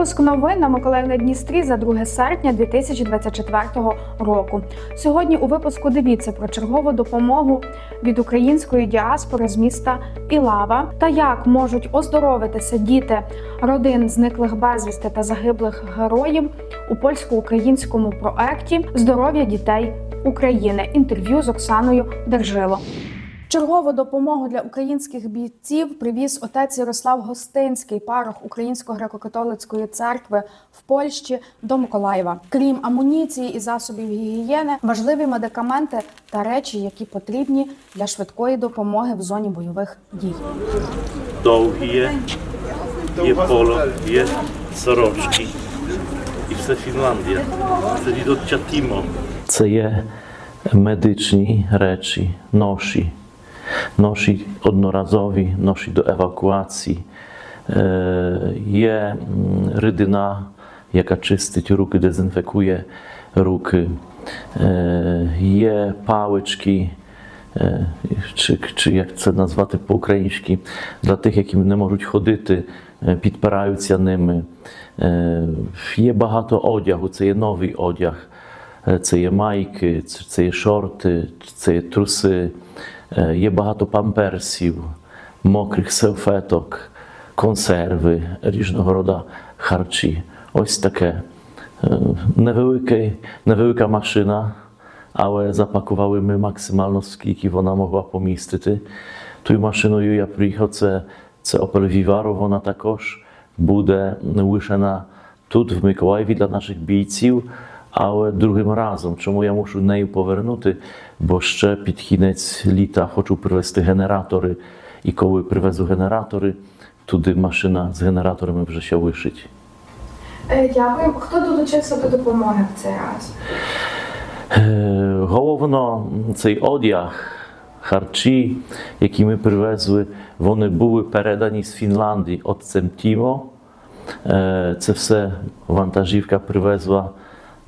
Випуск новин на Миколаїв на Дністрі за 2 серпня 2024 року. Сьогодні у випуску дивіться про чергову допомогу від української діаспори з міста Ілава та як можуть оздоровитися діти родин зниклих безвісти та загиблих героїв у польсько-українському проекті Здоров'я дітей України. Інтерв'ю з Оксаною Держило. Чергову допомогу для українських бійців привіз отець Ярослав Гостинський, парох Української греко-католицької церкви в Польщі до Миколаєва. Крім амуніції і засобів гігієни, важливі медикаменти та речі, які потрібні для швидкої допомоги в зоні бойових дій. dołki je, je polo, je soroczki. I все Фінляндія. Це від отця Тімо. Це є медичні речі, ноші. Ноші одноразові, ноші до евакуації. Е, Є м, рідина, яка чистить руки, дезінфекує руки. Е, Є палички, е, чи, чи як це назвати по-українськи, для тих, які не можуть ходити, е, підпираються ними. Е, Є багато одягу, це є новий одяг. Е, Це є майки, це це є шорти, це є труси, е, є багато памперсів, мокрих селфеток, консерви, різного роду харчі. Ось таке. Е, Невеликий, невелика машина, але запакували ми максимально скільки вона могла помістити. Тою машиною я приїхав, це, це Opel Vivaro, вона також буде лишена тут, в Миколаєві, для наших бійців, але другим разом. Чому я мушу нею повернути? Бо ще під кінець літа хочу привезти генератори. І коли привезу генератори, туди машина з генераторами вже ще лишить. Дякую. Хто долучився до допомоги в цей раз? Е, Головно цей одяг, харчі, які ми привезли, вони були передані з Фінляндії отцем Тімо. Е, Це все вантажівка привезла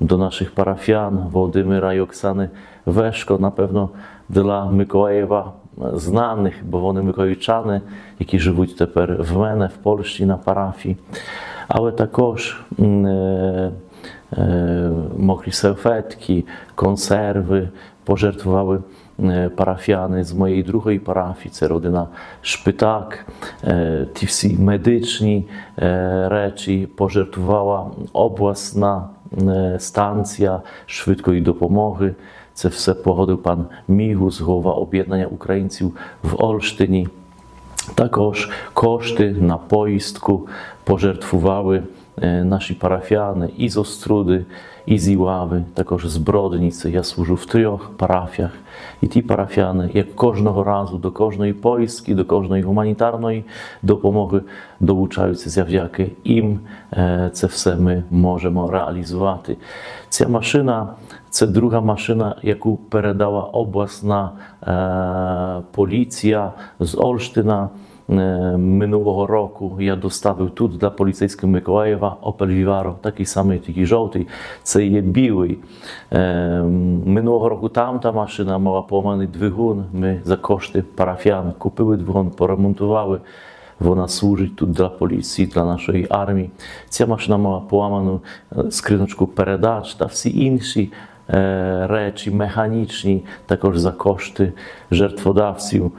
до наших парафіян Володимира і Оксани Вешко, напевно, для Миколаєва знаних, бо вони миколаївчани, які живуть тепер в мене в Польщі на парафії. Але також м, е, е, мокрі серветки, консерви пожертвували е, парафіяни з моєї другої парафії, це родина Шпитак. Е, Ті всі медичні е, речі пожертвувала обласна е, станція швидкої допомоги. Це все погодив пан Мігус, голова об'єднання українців в Олштині. Також кошти на поїздку пожертвували е, наші парафіяни і з Оструди, і з Ілави, також з Бродниці. Я служу в трьох парафіях. І ті парафіяни, як кожного разу до кожної поїздки, до кожної гуманітарної допомоги долучаються завдяки їм. Е, Це все ми можемо реалізувати. Ця машина це друга машина, яку передала обласна е, поліція з Олштина. Е, Минулого року я доставив тут для поліцейського Миколаєва Opel Vivaro, такий самий, тільки жовтий. Це є білий. Е, Минулого року там та машина мала поламаний двигун. Ми за кошти парафіян купили двигун, поремонтували. Вона служить тут для поліції, для нашої армії. Ця машина мала поламану е, скриночку передач та всі інші речі механічні, також за кошти жертводавців.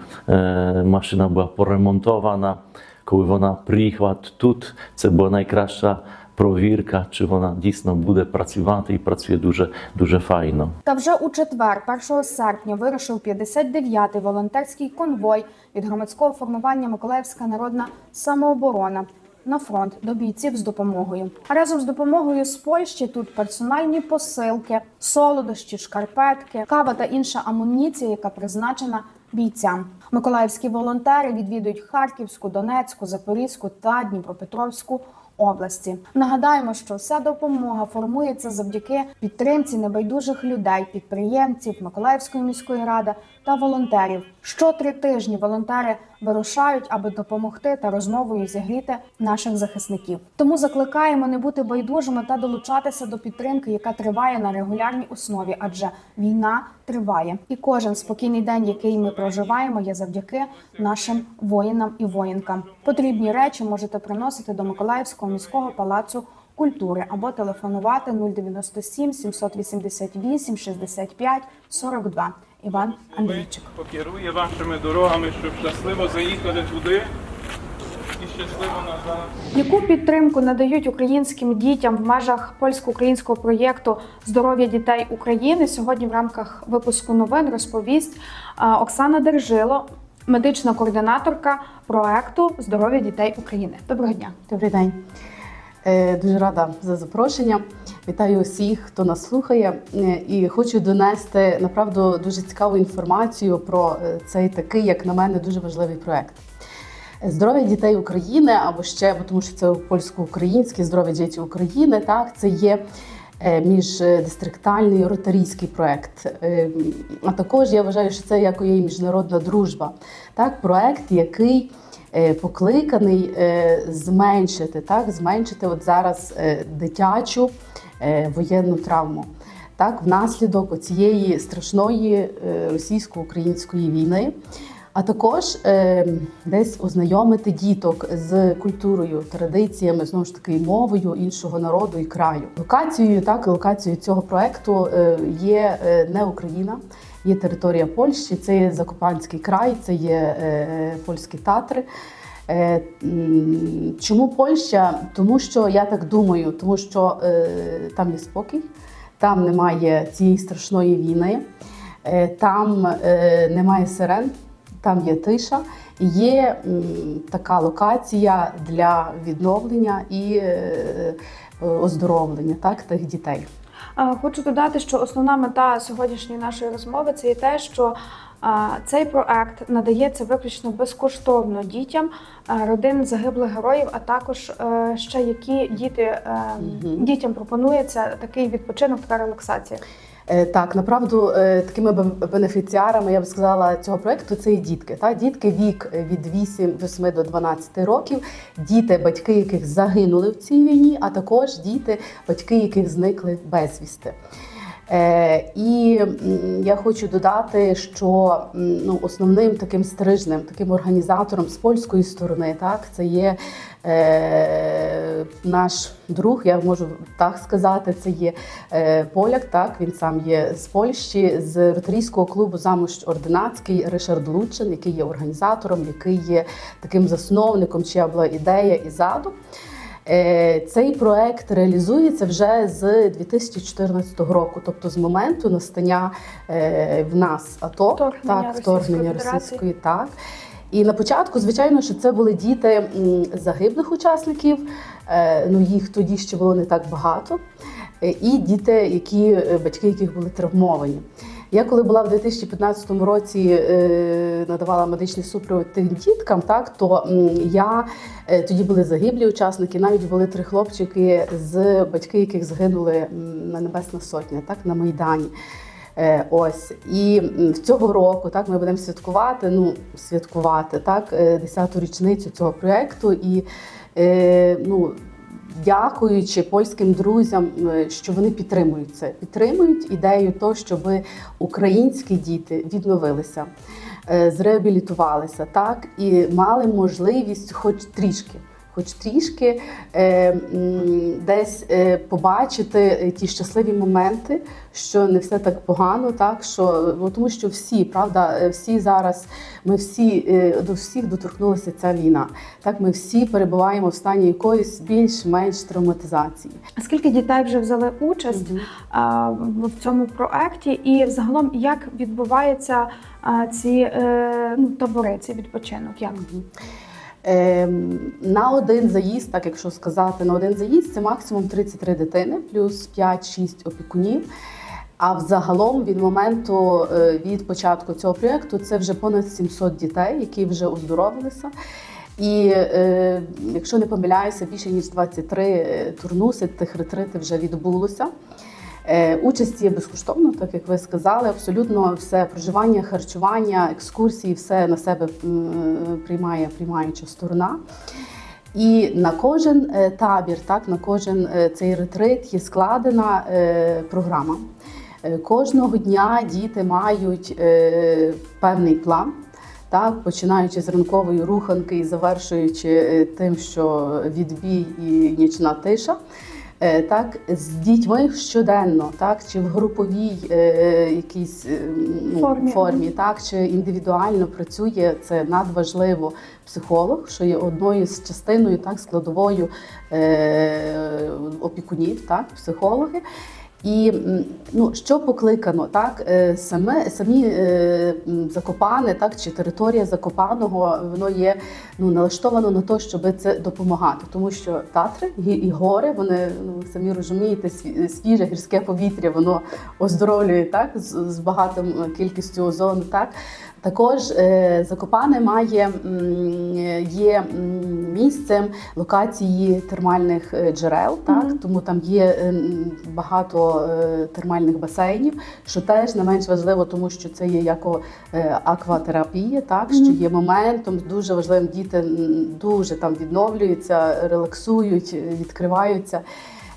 Машина була поремонтована. Коли вона приїхала тут, це була найкраща провірка, чи вона дійсно буде працювати і працює дуже, дуже файно. Та вже у четвер, 1 серпня, вирушив 59-й волонтерський конвой від громадського формування Миколаївська народна самооборона на фронт до бійців з допомогою. Разом з допомогою з Польщі тут персональні посилки, солодощі, шкарпетки, кава та інша амуніція, яка призначена бійцям. Миколаївські волонтери відвідують Харківську, Донецьку, Запорізьку та Дніпропетровську області. Нагадаємо, що вся допомога формується завдяки підтримці небайдужих людей, підприємців Миколаївської міської ради та волонтерів. Що три тижні волонтери вирушають, аби допомогти та розмовою зігріти наших захисників. Тому закликаємо не бути байдужими та долучатися до підтримки, яка триває на регулярній основі, адже війна триває, і кожен спокійний день, який ми проживаємо, є завдяки нашим воїнам і воїнкам. Потрібні речі можете приносити до Миколаївського міського палацу культури або телефонувати 097 788 65 42. Іван Андрійчик. покерує вашими дорогами, щоб щасливо заїхали туди і щасливо назад. Яку підтримку надають українським дітям в межах польсько-українського проєкту Здоров'я дітей України? Сьогодні в рамках випуску новин розповість Оксана Держило, медична координаторка проекту Здоров'я дітей України. Доброго дня. Добрий день. Е, Дуже рада за запрошення. Вітаю усіх, хто нас слухає, Е, і хочу донести направду дуже цікаву інформацію про е, цей такий, як на мене, дуже важливий проект. Здоров'я дітей України, або ще, бо тому що це польсько-українське здоров'я дітей України. Так, це є міждистриктальний ротарійський проект. А також я вважаю, що це як є міжнародна дружба. Так, проект, який покликаний е, зменшити, так, зменшити от зараз е, дитячу е, воєнну травму. Так, внаслідок цієї страшної е, російсько-української війни, а також е, десь ознайомити діток з культурою, традиціями, знову ж таки, мовою іншого народу і краю. Локацією, так, локацією цього проекту е, є е, не Україна, є територія Польщі, це є Закопанський край, це є е, польські татри. Е, Чому Польща? Тому що я так думаю, тому що е, там є спокій, там немає цієї страшної війни, е, там е, немає сирен, там є тиша, і є така локація для відновлення і е, е, оздоровлення так, тих дітей. Хочу додати, що основна мета сьогоднішньої нашої розмови це є те, що цей проект надається виключно безкоштовно дітям родин загиблих героїв, а також е, ще які діти е, дітям пропонується такий відпочинок, та релаксація. Е, Так, направду е, такими бе- бенефіціарами я б сказала цього проекту це і дітки. Та дітки вік е, від 8, 8 до 12 років, діти, батьки яких загинули в цій війні, а також діти, батьки яких зникли безвісти. Е, і я хочу додати, що ну, основним таким стрижнем, таким організатором з польської сторони, так, це є е, наш друг, я можу так сказати, це є е, поляк. Так, він сам є з Польщі, з ротарійського клубу Замощ Ординацький Ришард Лучин, який є організатором, який є таким засновником, чия була ідея і задум. Е, Цей проект реалізується вже з 2014 року, тобто з моменту настання е, в нас АТО, Вторгнення так, вторгнення російської, так. І на початку, звичайно, що це були діти загиблих учасників. е, Ну їх тоді ще було не так багато. І діти, які батьки яких були травмовані. Я коли була в 2015 році, е, надавала медичний супровід тим діткам, так то я е, тоді були загиблі учасники, навіть були три хлопчики з батьки, яких загинули на Небесна Сотня, так на Майдані. Е, Ось і в цього року так ми будемо святкувати. Ну святкувати так е, 10-ту річницю цього проєкту. І ну дякуючи польським друзям, е, що вони підтримують це, підтримують ідею того, щоб українські діти відновилися, е, зреабілітувалися, так і мали можливість, хоч трішки. Хоч трішки е, десь е, побачити е, ті щасливі моменти, що не все так погано, так що ну, тому що всі, правда, всі зараз, ми всі до всіх доторкнулася ця війна. Так, ми всі перебуваємо в стані якоїсь більш-менш травматизації. А Скільки дітей вже взяли участь а, в в цьому проекті, і взагалом як відбуваються ці ну, табори, цей відпочинок? Як? Ем, на один заїзд, так якщо сказати, на один заїзд це максимум 33 дитини, плюс 5-6 опікунів. А взагалом від моменту е, від початку цього проєкту це вже понад 700 дітей, які вже оздоровилися. І е, якщо не помиляюся, більше ніж 23 турнуси тих ретрити вже відбулося. Е, Участь є безкоштовно, так як ви сказали. Абсолютно все проживання, харчування, екскурсії, все на себе приймає приймаюча сторона. І на кожен е, табір, так на кожен е, цей ретрит є складена програма. Кожного дня діти мають певний план. Так, починаючи з ранкової руханки і завершуючи тим, що відбій і нічна тиша. Е, Так, з дітьми щоденно, так, чи в груповій е, якійсь е, ну, Формі. формі, так, чи індивідуально працює, це надважливо психолог, що є одною з частиною, так, складовою е, опікунів, так, психологи. І ну, що покликано, так е, саме самі е, Закопане, так чи територія Закопаного, воно є ну налаштовано на те, щоб це допомагати, тому що Татри і, і гори, вони ну самі розумієте, свіже гірське повітря, воно оздоровлює так з, з багатим кількістю озону. Так також е, Закопане має є місцем локації термальних е, джерел, так Мгм. тому там є е, багато е, термальних басейнів, що теж не менш важливо, тому що це є як е, акватерапія, так що є моментом дуже важливим. Діти дуже там відновлюються, релаксують, е, відкриваються.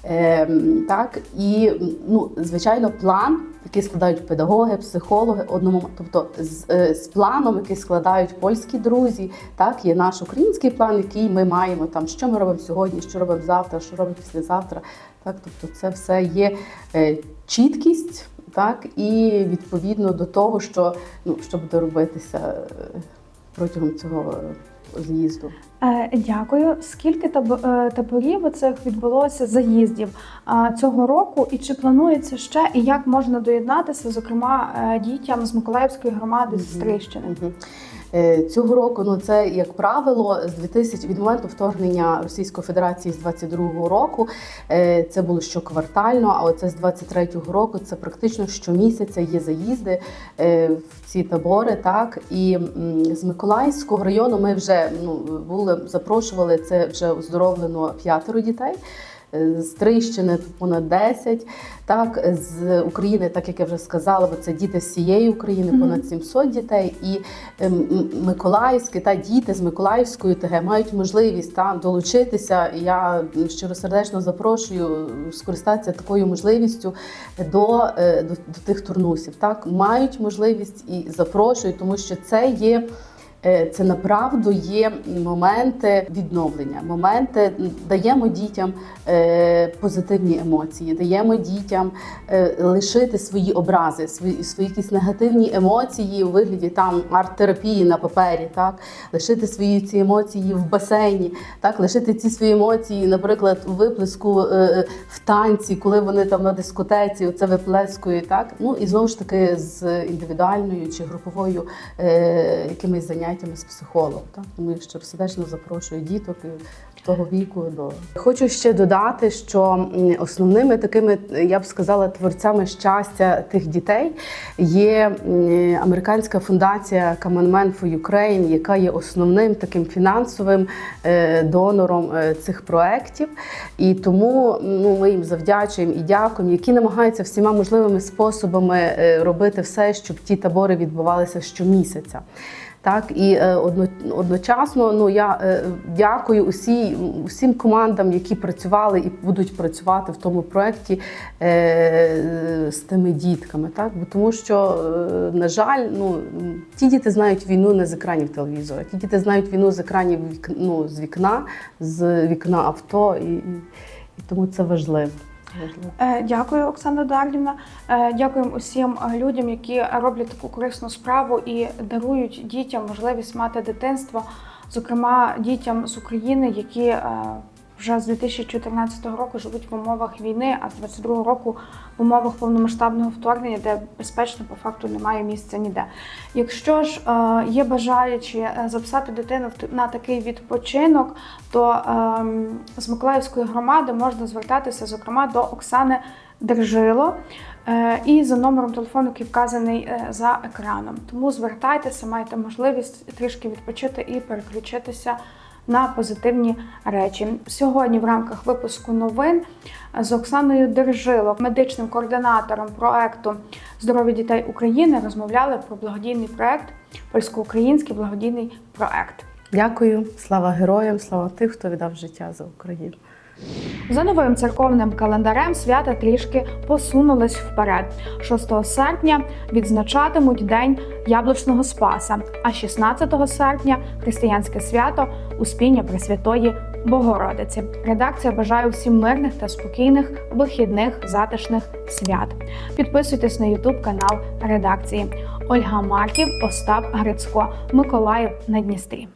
Ем, так і ну звичайно, план, який складають педагоги, психологи, одному, тобто з, е, з планом, який складають польські друзі, так є наш український план, який ми маємо там, що ми робимо сьогодні, що робимо завтра, що робимо післязавтра. Так, тобто, це все є е, чіткість, так і відповідно до того, що ну що буде робитися е, протягом цього е, з'їзду. Е, Дякую. Скільки у таборів оцих відбулося заїздів цього року, і чи планується ще, і як можна доєднатися, зокрема е, дітям з Миколаївської громади з Стрищини? Мгм. Е, Цього року ну це як правило з 2000, від моменту вторгнення Російської Федерації з 22-го року. е, Це було щоквартально, а оце з 23-го року це практично щомісяця є заїзди е, в ці табори. Так і з Миколаївського району ми вже ну були запрошували це вже оздоровлено п'ятеро дітей. Е, З Трищини понад 10, так з України, так як я вже сказала, бо це діти з всієї України, понад 700 дітей, і ем, Миколаївські та діти з Миколаївської ТГ мають можливість та долучитися. Я щиросердечно запрошую скористатися такою можливістю до, е, до, до тих турнусів. Так мають можливість і запрошую, тому що це є. Е, Це направду є моменти відновлення, моменти даємо дітям е, позитивні емоції, даємо дітям е, лишити свої образи, свої, свої якісь негативні емоції у вигляді там арт-терапії на папері, так? Лишити свої ці емоції в басейні, так? Лишити ці свої емоції, наприклад, у виплеску в танці, коли вони там на дискотеці це виплескують, так? Ну і знову ж таки з індивідуальною чи груповою якимись заняттями з психологом. Так тому я щиросердечно запрошую діток того віку до хочу ще додати, що основними такими, я б сказала, творцями щастя тих дітей є американська фундація Man for Ukraine, яка є основним таким фінансовим е, донором е, цих проєктів. І тому ну, ми їм завдячуємо і дякуємо, які намагаються всіма можливими способами е, робити все, щоб ті табори відбувалися щомісяця. Так і е, одно, одночасно ну я е, дякую усій, усім командам, які працювали і будуть працювати в тому проєкті е, з тими дітками. Так, бо тому що, на жаль, ну ті діти знають війну не з екранів телевізора, ті діти знають війну з екранів ну, з вікна, з вікна авто, і, і тому це важливо. Важливо. Е, Дякую, Оксана Дарлівна. Е, Дякуємо усім е, людям, які роблять таку корисну справу і дарують дітям можливість мати дитинство, зокрема дітям з України, які е, вже з 2014 року живуть в умовах війни, а з 22 року в умовах повномасштабного вторгнення, де безпечно по факту немає місця ніде. Якщо ж е, є бажаючі е, записати дитину на такий відпочинок, то ем, з Миколаївської громади можна звертатися, зокрема, до Оксани Держило е, і за номером телефону, який вказаний е, за екраном. Тому звертайтеся, маєте можливість трішки відпочити і переключитися на позитивні речі. Сьогодні в рамках випуску новин з Оксаною Держило, медичним координатором проекту Здоров'я дітей України, розмовляли про благодійний проект, польсько-український благодійний проект. Дякую, слава героям, слава тих, хто віддав життя за Україну. За новим церковним календарем свята трішки посунулись вперед. 6 серпня відзначатимуть День Яблучного Спаса, а 16 серпня християнське свято Успіння Пресвятої Богородиці. Редакція бажає всім мирних та спокійних вихідних затишних свят. Підписуйтесь на Ютуб канал редакції. Ольга Марків, Остап Грицько, Миколаїв на Дністрі.